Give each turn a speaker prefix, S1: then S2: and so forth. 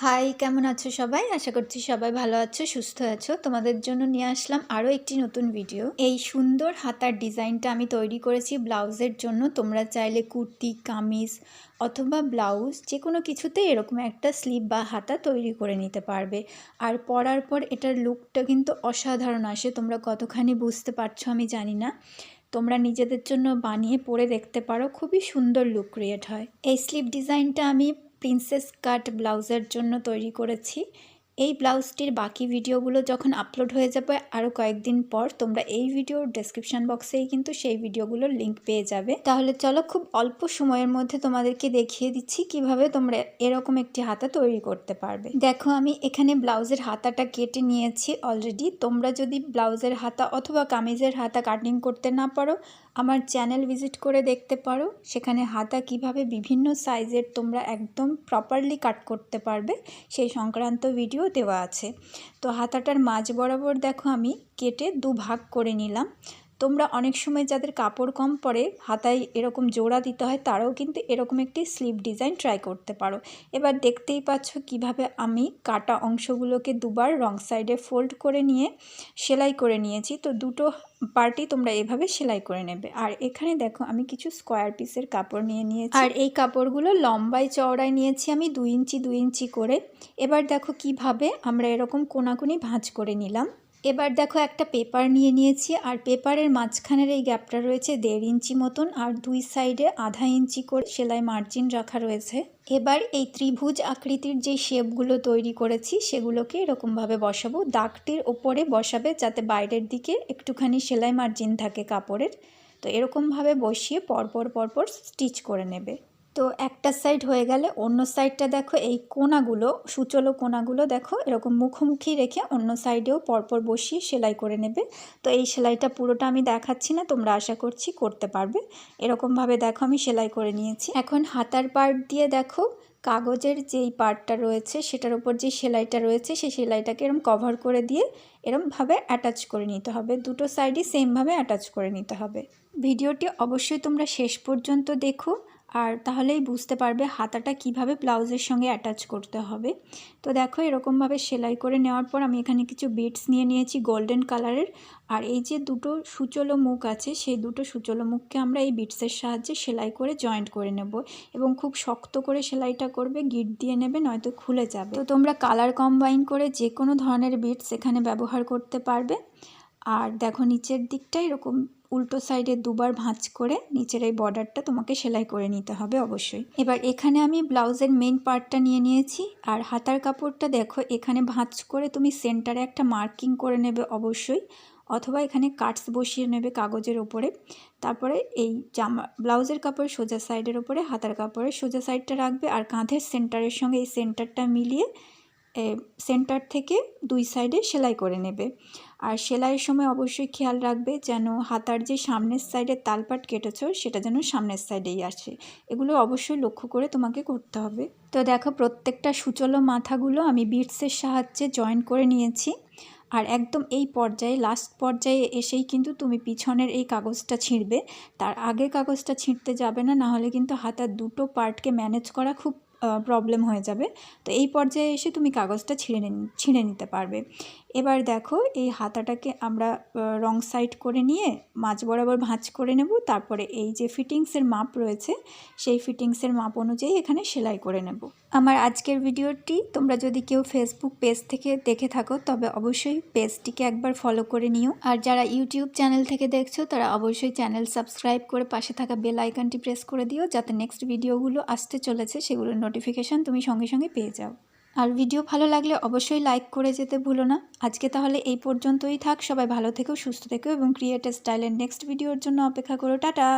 S1: High কেমন আছো সবাই? আশা করছি সবাই ভালো আছো, সুস্থ আছো। তোমাদের জন্য নিয়ে আসলাম আরও একটি নতুন ভিডিও এই সুন্দর হাতার ডিজাইনটা আমি তৈরি করেছি ব্লাউজের জন্য। তোমরা চাইলে কুর্তি, কামিজ অথবা ব্লাউজ যে কোনো কিছুতে এরকম একটা স্লিপ বা হাতা তৈরি করে নিতে পারবে। আর পরার পর এটার লুকটা কিন্তু অসাধারণ আসে। তোমরা কতখানি বুঝতে পারছ আমি জানি না। তোমরা নিজেদের জন্য বানিয়ে পরে দেখতে পারো। খুবই সুন্দর লুক ক্রিয়েট হয়। এই স্লিপ ডিজাইনটা আমি প্রিন্সেস কাট ব্লাউজের জন্য তৈরি করেছি। এই ব্লাউজটির বাকি ভিডিওগুলো যখন আপলোড হয়ে যাবে আরও কয়েকদিন পর, তোমরা এই ভিডিওর ডেসক্রিপশন বক্সেই কিন্তু সেই ভিডিওগুলোর লিঙ্ক পেয়ে যাবে। তাহলে চলো খুব অল্প সময়ের মধ্যে তোমাদেরকে দেখিয়ে দিচ্ছি কীভাবে তোমরা এরকম একটি হাতা তৈরি করতে পারবে। দেখো, আমি এখানে ব্লাউজের হাতাটা কেটে নিয়েছি অলরেডি তোমরা যদি ব্লাউজের হাতা অথবা কামিজের হাতা কাটিং করতে না পারো, আমার চ্যানেল ভিজিট করে দেখতে পারো। সেখানে হাতা কীভাবে বিভিন্ন সাইজের তোমরা একদম প্রপারলি কাট করতে পারবে। সেই সংক্রান্ত ভিডিও দেওয়া আছে। তো হাতাটার মাঝ বরাবর দেখো আমি কেটে দু ভাগ করে নিলাম। তোমরা অনেক সময় যাদের কাপড় কম পরে, হাতায় এরকম জোড়া দিতে হয়, তারাও কিন্তু এরকম একটি স্লিপ ডিজাইন ট্রাই করতে পারো। এবার দেখতেই পাচ্ছ কীভাবে আমি কাটা অংশগুলোকে দুবার রং সাইডে ফোল্ড করে নিয়ে সেলাই করে নিয়েছি। তো দুটো পার্টি তোমরা এভাবে সেলাই করে নেবে। আর এখানে দেখো আমি কিছু স্কোয়ার পিসের কাপড় নিয়ে নিয়েছি। আর এই কাপড়গুলো লম্বায় চওড়ায় নিয়েছি আমি দুই ইঞ্চি দুই ইঞ্চি করে। এবার দেখো কীভাবে আমরা এরকম কোনাকুনি ভাঁজ করে নিলাম। এবার দেখো একটা পেপার নিয়ে নিয়েছি, আর পেপারের মাঝখানের এই গ্যাপটা রয়েছে দেড় ইঞ্চি মতন, আর দুই সাইডে আধা ইঞ্চি করে সেলাই মার্জিন রাখা রয়েছে। এবার এই ত্রিভুজ আকৃতির যে শেপগুলো তৈরি করেছি, সেগুলোকে এরকমভাবে বসাবো। দাগটির ওপরে বসাবে যাতে বাইরের দিকে একটুখানি সেলাই মার্জিন থাকে কাপড়ের। তো এরকমভাবে বসিয়ে পরপর পরপর স্টিচ করে নেবে। তো একটা সাইড হয়ে গেলে অন্য সাইডটা দেখো, এই কোনাগুলো, সুচলো কোনাগুলো দেখো, এরকম মুখোমুখি রেখে অন্য সাইডেও পরপর বসিয়ে সেলাই করে নেবে। তো এই সেলাইটা পুরোটা আমি দেখাচ্ছি না, তোমরা আশা করছি করতে পারবে। এরকমভাবে দেখো আমি সেলাই করে নিয়েছি। এখন হাতার পার্ট দিয়ে দেখো, কাগজের যেই পার্টটা রয়েছে, সেটার উপর যে সেলাইটা রয়েছে, সেই সেলাইটাকে এরম কভার করে দিয়ে এরমভাবে অ্যাটাচ করে নিতে হবে। দুটো সাইডই সেমভাবে অ্যাটাচ করে নিতে হবে। ভিডিওটি অবশ্যই তোমরা শেষ পর্যন্ত দেখো। আর তাহলেই বুঝতে পারবে হাতাটা কীভাবে ব্লাউজের সঙ্গে অ্যাটাচ করতে হবে। তো দেখো এরকমভাবে সেলাই করে নেওয়ার পর আমি এখানে কিছু বিটস নিয়ে নিয়েছি গোল্ডেন কালারের আর এই যে দুটো সুচলো মুখ আছে, সেই দুটো সুচলো মুখকে আমরা এই বিটসের সাহায্যে সেলাই করে জয়েন্ট করে নেব এবং খুব শক্ত করে সেলাইটা করবে গিট দিয়ে নেবে, নয়তো খুলে যাবে। তো তোমরা কালার কম্বাইন করে যে কোনো ধরনের বিটস এখানে ব্যবহার করতে পারবে। আর দেখো নিচের দিকটা এরকম উল্টো সাইডে দুবার ভাঁজ করে নিচের এই বর্ডারটা তোমাকে সেলাই করে নিতে হবে অবশ্যই। এবার এখানে আমি ব্লাউজের মেন পার্টটা নিয়ে নিয়েছি। আর হাতার কাপড়টা দেখো, এখানে ভাঁজ করে তুমি সেন্টারে একটা মার্কিং করে নেবে অবশ্যই, অথবা এখানে কাটস বসিয়ে নেবে কাগজের ওপরে তারপরে এই জামা, ব্লাউজের কাপড় সোজা সাইডের ওপরে হাতার কাপড়ের সোজা সাইডটা রাখবে, আর কাঁধের সেন্টারের সঙ্গে এই সেন্টারটা মিলিয়ে সেন্টার থেকে দুই সাইডে সেলাই করে নেবে। আর সেলাইয়ের সময় অবশ্যই খেয়াল রাখবে যেন হাতার যে সামনের সাইডে তালপাট কেটেছ, সেটা যেন সামনের সাইডেই আসে। এগুলো অবশ্যই লক্ষ্য করে তোমাকে করতে হবে। তো দেখো, প্রত্যেকটা সুচলো মাথাগুলো আমি বিটসের সাহায্যে জয়েন করে নিয়েছি। আর একদম এই পর্যায়ে লাস্ট পর্যায়ে এসেই কিন্তু তুমি পিছনের এই কাগজটা ছিঁড়বে। তার আগে কাগজটা ছিঁড়তে যাবে না, নাহলে কিন্তু হাতার দুটো পার্টকে ম্যানেজ করা খুব প্রবলেম হয়ে যাবে। তো এই পর্যায়ে এসে তুমি কাগজটা ছিঁড়ে ছিঁড়ে নিতে পারবে। এবার দেখো, এই হাতাটাকে আমরা রং সাইড করে নিয়ে মাঝ বরাবর ভাঁজ করে নেব। তারপরে এই যে ফিটিংসের মাপ রয়েছে, সেই ফিটিংসের মাপ অনুযায়ী এখানে সেলাই করে নেব। আমার আজকের ভিডিওটি তোমরা যদি কেউ ফেসবুক পেজ থেকে দেখে থাকো, তবে অবশ্যই পেজটিকে একবার ফলো করে নিও। আর যারা ইউটিউব চ্যানেল থেকে দেখছ, তারা অবশ্যই চ্যানেল সাবস্ক্রাইব করে পাশে থাকা বেল আইকনটি প্রেস করে দিও, যাতে নেক্সট ভিডিওগুলো আসতে চলেছে, সেগুলোর নোটিফিকেশান তুমি সঙ্গে সঙ্গে পেয়ে যাও। আর ভিডিও ভালো লাগলে অবশ্যই লাইক করে যেতে ভুলো না। আজকে তাহলে এই পর্যন্তই থাক। সবাই ভালো থেকো, সুস্থ থেকো এবং ক্রিয়েটার স্টাইলের নেক্সট ভিডিওর জন্য অপেক্ষা করো। টাটা!